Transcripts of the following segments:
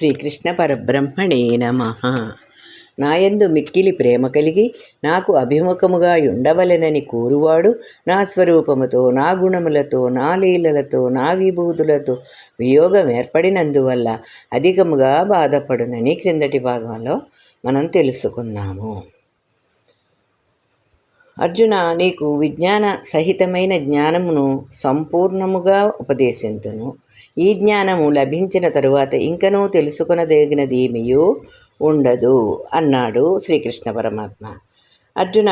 శ్రీకృష్ణ పరబ్రహ్మణే నమ. నాయందు మిక్కిలి ప్రేమ కలిగి నాకు అభిముఖముగా ఉండవలెనని కోరువాడు నా స్వరూపముతో నా గుణములతో నా లీలలతో నా విభూతులతో వియోగం ఏర్పడినందువల్ల అధికముగా బాధపడునని క్రిందటి భాగంలో మనం తెలుసుకున్నాము. అర్జున నీకు విజ్ఞాన సహితమైన జ్ఞానమును సంపూర్ణముగా ఉపదేశింతును ఈ జ్ఞానము లభించిన తరువాత ఇంకనూ తెలుసుకునదగినది ఏమియో ఉండదు అన్నాడు శ్రీకృష్ణ పరమాత్మ. అర్జున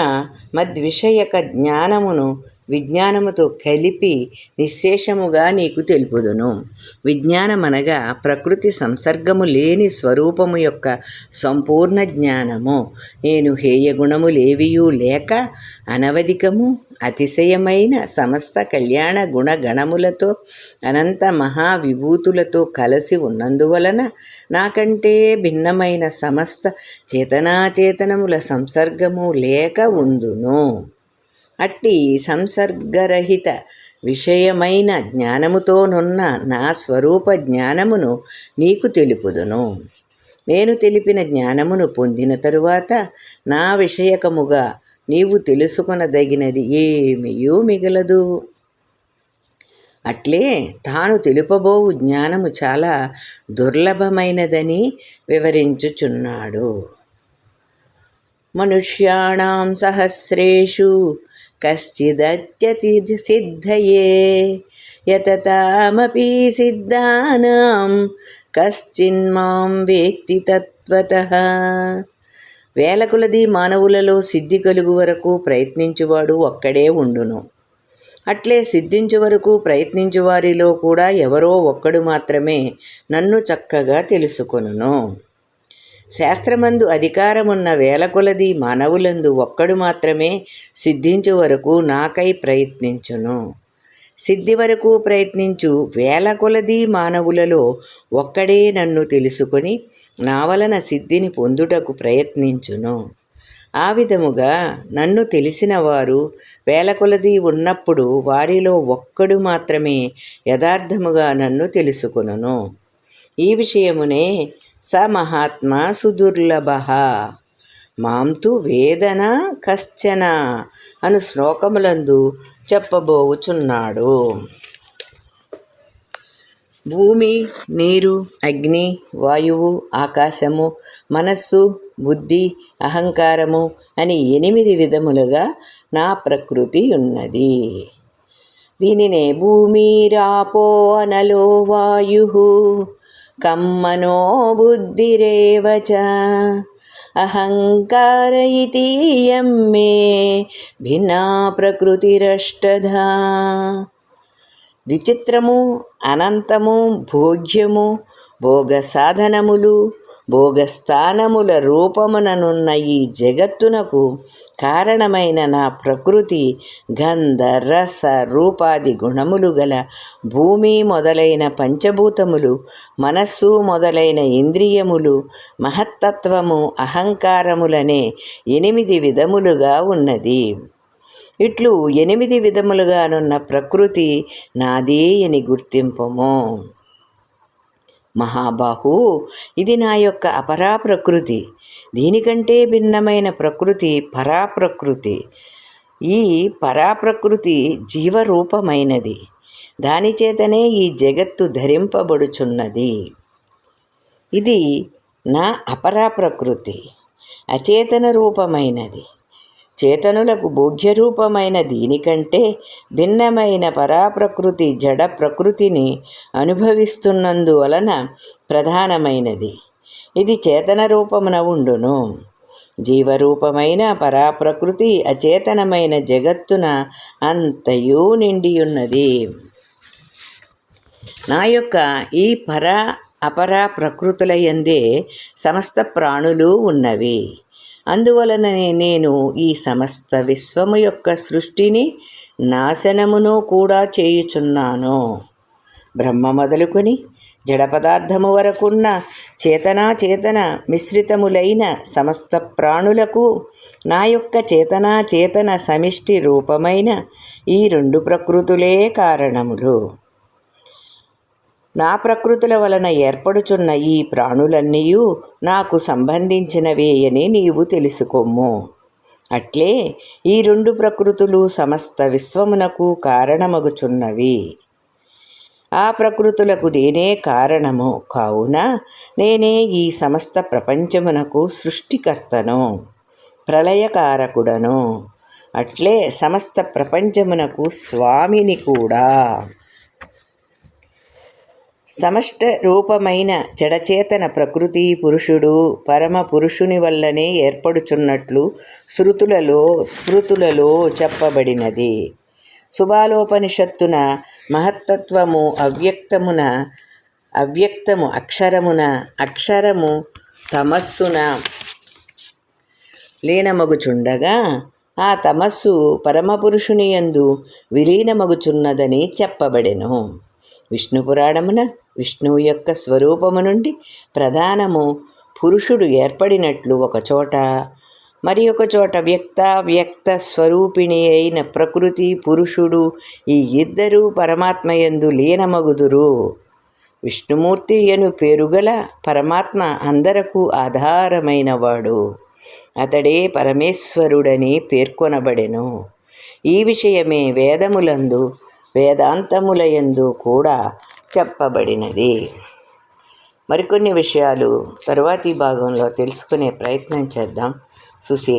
మద్విషయక జ్ఞానమును విజ్ఞానముతో కలిపి నిశ్శేషముగా నీకు తెలుపుదును. విజ్ఞానమనగా ప్రకృతి సంసర్గము లేని స్వరూపము యొక్క సంపూర్ణ జ్ఞానము. నేను హేయగుణము లేవియూ లేక అనవధికము అతిశయమైన సమస్త కళ్యాణ గుణగణములతో అనంత మహావిభూతులతో కలిసి ఉన్నందువలన నాకంటే భిన్నమైన సమస్త చేతనాచేతనముల సంసర్గము లేక ఉందును. అట్టి సంసర్గరహిత విషయమైన జ్ఞానముతోనున్న నా స్వరూప జ్ఞానమును నీకు తెలుపుదును. నేను తెలిపిన జ్ఞానమును పొందిన తరువాత నా విషయకముగా నీవు తెలుసుకొనదగినది ఏమియూ మిగలదు. అట్లే తాను తెలుపబోవు జ్ఞానము చాలా దుర్లభమైనదని వివరించుచున్నాడు. మనుష్యాణం సహస్రేషు కశ్చిదత్యతి సిద్ధయే యతతామపి సిద్ధానాం కశ్చిన్మాం వేత్తి తత్వత వేలకులది మానవులలో సిద్ధి కలుగు వరకు ప్రయత్నించువాడు ఒక్కడే ఉండును. అట్లే సిద్ధించు వరకు ప్రయత్నించు వారిలో కూడా ఎవరో ఒక్కడు మాత్రమే నన్ను చక్కగా తెలుసుకొనును. శాస్త్రమందు అధికారమున్న వేల కొలది మానవులందు ఒక్కడు మాత్రమే సిద్ధించు వరకు నాకై ప్రయత్నించును. సిద్ధి వరకు ప్రయత్నించు వేల కొలది మానవులలో ఒక్కడే నన్ను తెలుసుకొని నా వలన సిద్ధిని పొందుటకు ప్రయత్నించును. ఆ విధముగా నన్ను తెలిసిన వారు వేల కొలది ఉన్నప్పుడు వారిలో ఒక్కడు మాత్రమే యథార్థముగా నన్ను తెలుసుకొనును. ఈ విషయమునే స మహాత్మా సుదుర్లభ. మాంతు వేదన కశ్చన అను శ్లోకములందు చెప్పబోవుచున్నాడు భూమి నీరు అగ్ని వాయువు ఆకాశము మనస్సు బుద్ధి అహంకారము అని ఎనిమిది విధములుగా నా ప్రకృతి ఉన్నది. దీనినే భూమి రాపో అనలో వాయు కమ్మనో బుద్ధిరేవ చ అహంకార ఇతీయం మే భిన్నా ప్రకృతిరష్టధా. విచిత్రము అనంతము భోగ్యము భోగ సాధనములు భోగస్థానముల రూపముననున్న ఈ జగత్తునకు కారణమైన నా ప్రకృతి గంధ రస రూపాది గుణములు గల భూమి మొదలైన పంచభూతములు మనస్సు మొదలైన ఇంద్రియములు మహత్తత్వము అహంకారములనే ఎనిమిది విధములుగా ఉన్నది. ఇట్లు ఎనిమిది విధములుగానున్న ప్రకృతి నాదే అని గుర్తింపము. మహాబాహు ఇది నా యొక్క అపరా ప్రకృతి దీనికంటే భిన్నమైన ప్రకృతి పరాప్రకృతి. ఈ పరాప్రకృతి జీవరూపమైనది. దానిచేతనే ఈ జగత్తు ధరింపబడుచున్నది. ఇది నా అపరా ప్రకృతి అచేతన రూపమైనది. చేతనులకు భోగ్యరూపమైన దీనికంటే భిన్నమైన పరాప్రకృతి జడ ప్రకృతిని అనుభవిస్తున్నందువలన ప్రధానమైనది. ఇది చేతన రూపమున ఉండును. జీవరూపమైన పరాప్రకృతి అచేతనమైన జగత్తున అంతయూ నిండియున్నది. నా యొక్క ఈ పరా అపరా ప్రకృతుల ఎందే సమస్త ప్రాణులు ఉన్నవి. అందువలననే నేను ఈ సమస్త విశ్వము యొక్క సృష్టిని నాశనమును కూడా చేయుచున్నాను. బ్రహ్మ మొదలుకొని జడ పదార్థము వరకున్న చేతనాచేతన మిశ్రితములైన సమస్త ప్రాణులకు నా యొక్క చేతనా చేతన సమిష్టి రూపమైన ఈ రెండు ప్రకృతులే కారణములు. నా ప్రకృతుల వలన ఏర్పడుచున్న ఈ ప్రాణులన్నీయూ నాకు సంబంధించినవే అని నీవు తెలుసుకోము. అట్లే ఈ రెండు ప్రకృతులు సమస్త విశ్వమునకు కారణమగుచున్నవి. ఆ ప్రకృతులకు నేనే కారణము. కావున నేనే ఈ సమస్త ప్రపంచమునకు సృష్టికర్తను ప్రళయకారకుడను. అట్లే సమస్త ప్రపంచమునకు స్వామిని కూడా. సమష్ట రూపమైన జడచేతన ప్రకృతి పురుషుడు పరమ పురుషుని వల్లనే ఏర్పడుచున్నట్లు శృతులలో స్మృతులలో చెప్పబడినది. శుభాలోపనిషత్తున మహత్తత్వము అవ్యక్తమున అవ్యక్తము అక్షరమున అక్షరము తమస్సున లీనమగుచుండగా ఆ తమస్సు పరమపురుషుని యందు విలీనమగుచున్నదని చెప్పబడెను. విష్ణు పురాణమున విష్ణువు యొక్క స్వరూపము నుండి ప్రధానము పురుషుడు ఏర్పడినట్లు ఒకచోట మరి ఒక చోట వ్యక్త వ్యక్త స్వరూపిణి అయిన ప్రకృతి పురుషుడు ఈ ఇద్దరూ పరమాత్మయందు లీనమగుదురు. విష్ణుమూర్తి అను పేరుగల పరమాత్మ అందరకు ఆధారమైనవాడు. అతడే పరమేశ్వరుడని పేర్కొనబడెను. ఈ విషయమే వేదములందు వేదాంతములయందు కూడా చెప్పబడినది. మరికొన్ని విషయాలు తరువాతి భాగంలో తెలుసుకునే ప్రయత్నం చేద్దాం. సుశీల్